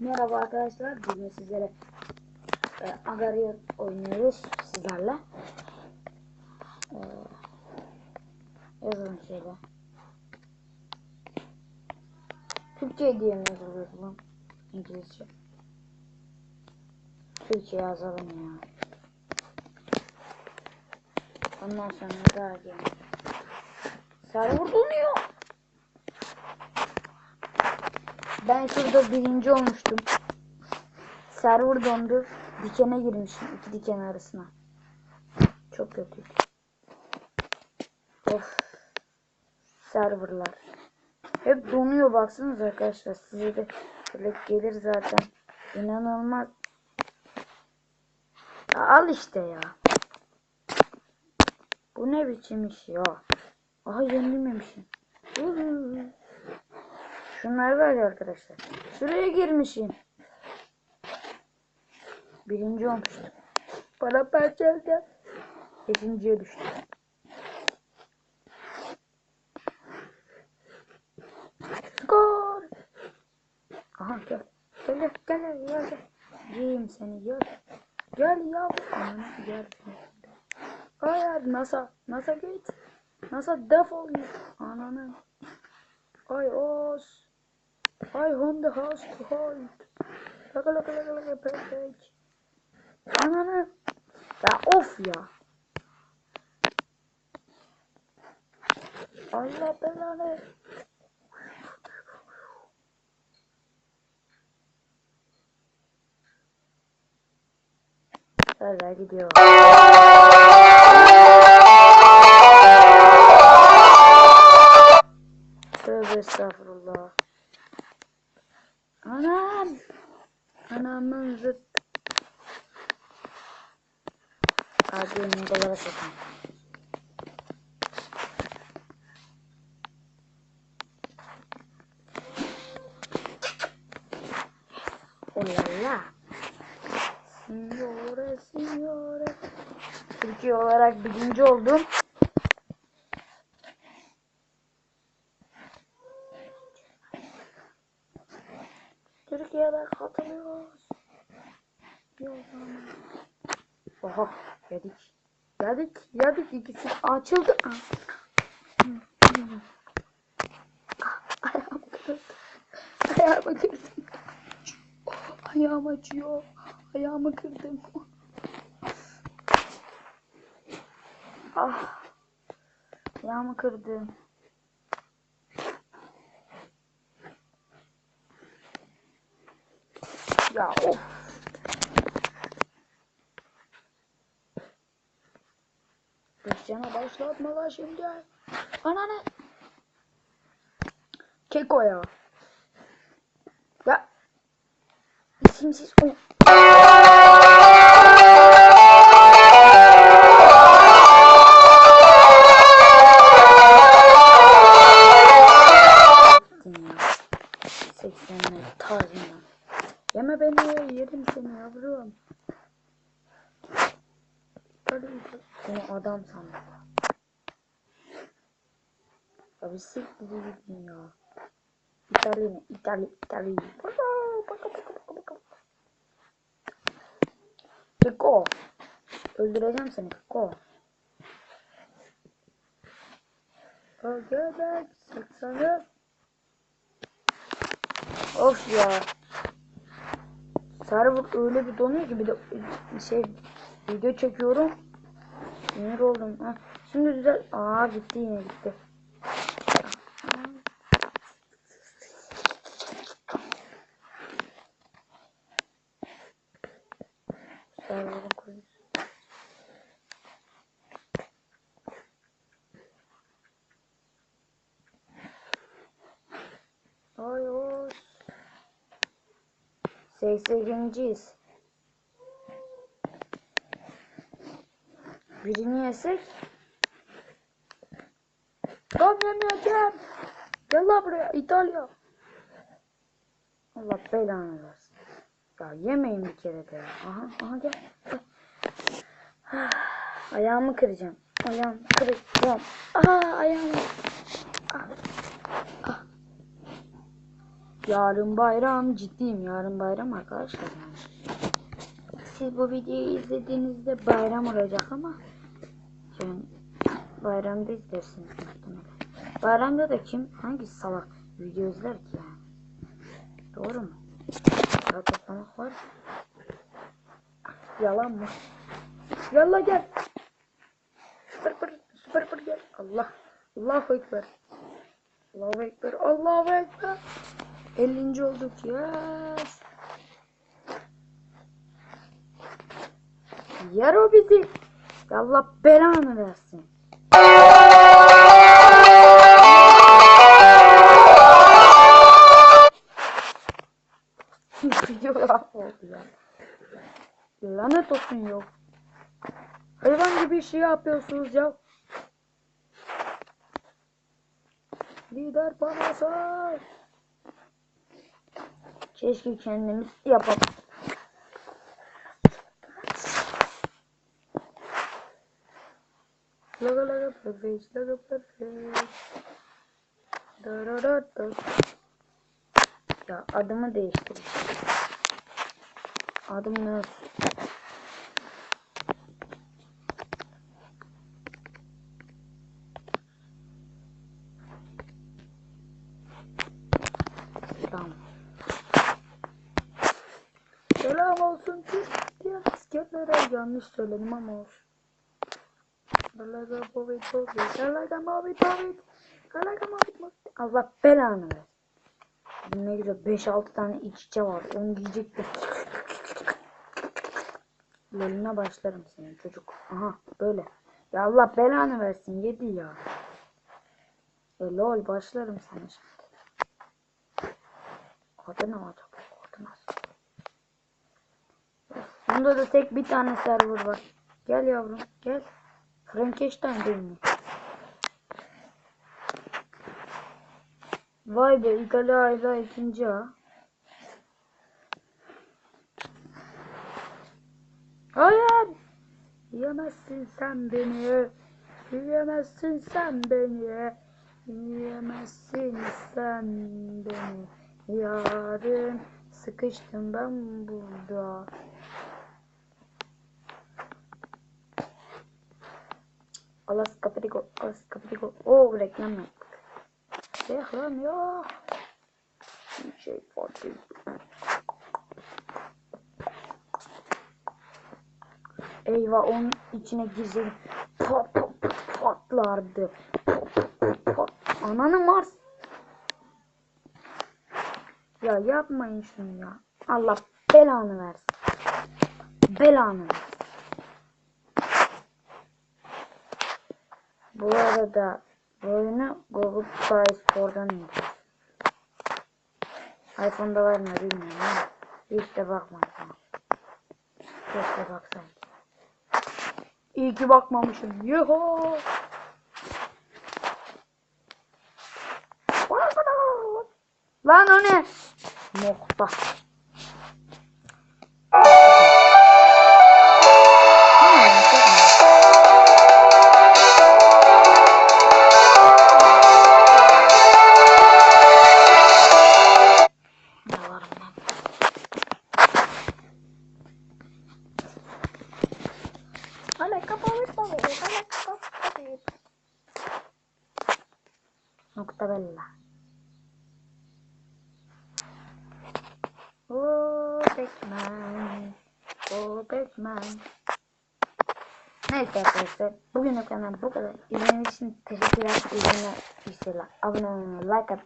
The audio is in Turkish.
Merhaba arkadaşlar. Bugün sizlere e, Agario oynuyoruz sizlerle. E, yazalım şöyle. Türkçe diye mi yazılıyor bu? İngilizce. Türkçe yazalım ya. Ondan sonra daha gelin. Server donuyor. Ben şurada birinci olmuştum. Server dondu. Dikene girmişim. iki diken arasına. Çok kötü. Of. Serverlar. Hep donuyor baksanız arkadaşlar. Size de böyle gelir zaten. İnanılmaz. Ya al işte ya. Bu ne biçim iş ya. Aha yenilmemişim. Uhu. Şunlar var ya arkadaşlar. Şuraya girmişim. Birinci olmuştum. Para parçaldı. Beşinciye düştüm. Skor. Aha gel. Gel gel gel gel. Yiyeyim seni gel. Gel ya. Gel. Hayır NASA. NASA git. NASA defol git. Ananı. Ay os. I own the house to hold. Laka laka laka laka package. Ananı. Ya of ya. Allah belanı. Öyle gidiyor. Tövbe estağfurullah. Anamın zıt. Hadi önündelara satın. Olala. Signore, signore. Türkiye olarak birinci oldum. Yedik. Yedik yedik ikisi açıldı. Ayağımı kırdım. Ayağımı kırdım. Ayağım acıyor. Ayağımı kırdım. Ah. Ayağımı kırdım. Ya of. Christian'a başlatma lan şimdi. Ananı. Keko ya. Ya. İsimsiz o. Gittin ya. 80'ler tarzından. Yeme beni yerim seni yavrum. Hadi Seni adam sandım. Abi siktir gidin ya. İtalya ne? İtalya, İtalya. Baka baka baka baka baka. Kiko. Öldüreceğim seni Kiko. Göbek sıksana. Of ya. Server öyle bir donuyor ki bir de şey video çekiyorum. Sinir oldum. Ha. Şimdi güzel. Aa gitti yine gitti. Server'ın kurucusu. Ay oy. 80'ciyiz. Birini yesek. Tam yemeyeceğim. Gel lan buraya İtalya. Allah belanı versin. Ya yemeyin bir kere de. Aha, aha gel. Ah, Ayağımı kıracağım. Ayağımı kıracağım. Aha ayağımı. Ah, ah. Yarın bayram ciddiyim yarın bayram arkadaşlar. Siz bu videoyu izlediğinizde bayram olacak ama yani bayramda izlersiniz muhtemelen. Bayramda da kim hangi salak video izler ki yani? Doğru mu? Para toplamak var. Yalan mı? Yalla gel. Süper pır, süper pır gel. Allah. Allahu Ekber. Allahu Ekber. Allahu Ekber. 50. olduk. Yes. Yer bizi. Ya Allah belanı versin. Lanet olsun yok. Hayvan gibi şey yapıyorsunuz ya. Lider bana sor. Keşke kendimiz yapalım. Laga laga perfect, laga perfect. Da da da da. Ya adımı değiştir. Adım ne? Tamam. Selam olsun Türkiye askerlere yanlış söyledim ama olsun. Galaga Bobit Bobit Galaga Bobit Bobit Galaga Bobit Bobit Allah belanı ver. Ne güzel 5-6 tane iç içe var. Onu giyecektim. Loluna başlarım senin çocuk. Aha böyle. Ya Allah belanı versin yedi ya. E lol başlarım sana şimdi. Adı ne olacak? Nasıl? Bunda da tek bir tane server var. Gel yavrum gel. Frankenstein değil? Vay be İtalya hala ikinci ha. Hayır. Yiyemezsin sen beni. Yiyemezsin sen beni. Yiyemezsin sen beni. Yarın sıkıştım ben burada. Alas kapatiko, alas kapatiko. Oo reklam yaptık. Reklam yok. Bir şey fark değil. Eyvah onun içine girseydim pat pat pat patlardı. Pat pat pat. Ananı Mars. Ya yapmayın şunu ya. Allah belanı versin. Belanı versin. Bu arada bu oyunu Google Play Store'dan indir. iPhone'da var mı bilmiyorum ama hiç de bakmadım. Keşke baksaydım. İyi ki bakmamışım. Yuhu. Lan o ne? Nokta. Nokta bella. Oh Batman. Oh Batman. Neyse arkadaşlar. Bugün kanal bu kadar. İzlediğiniz için teşekkürler. İyi seyirler. Abone olmayı, like atmayı.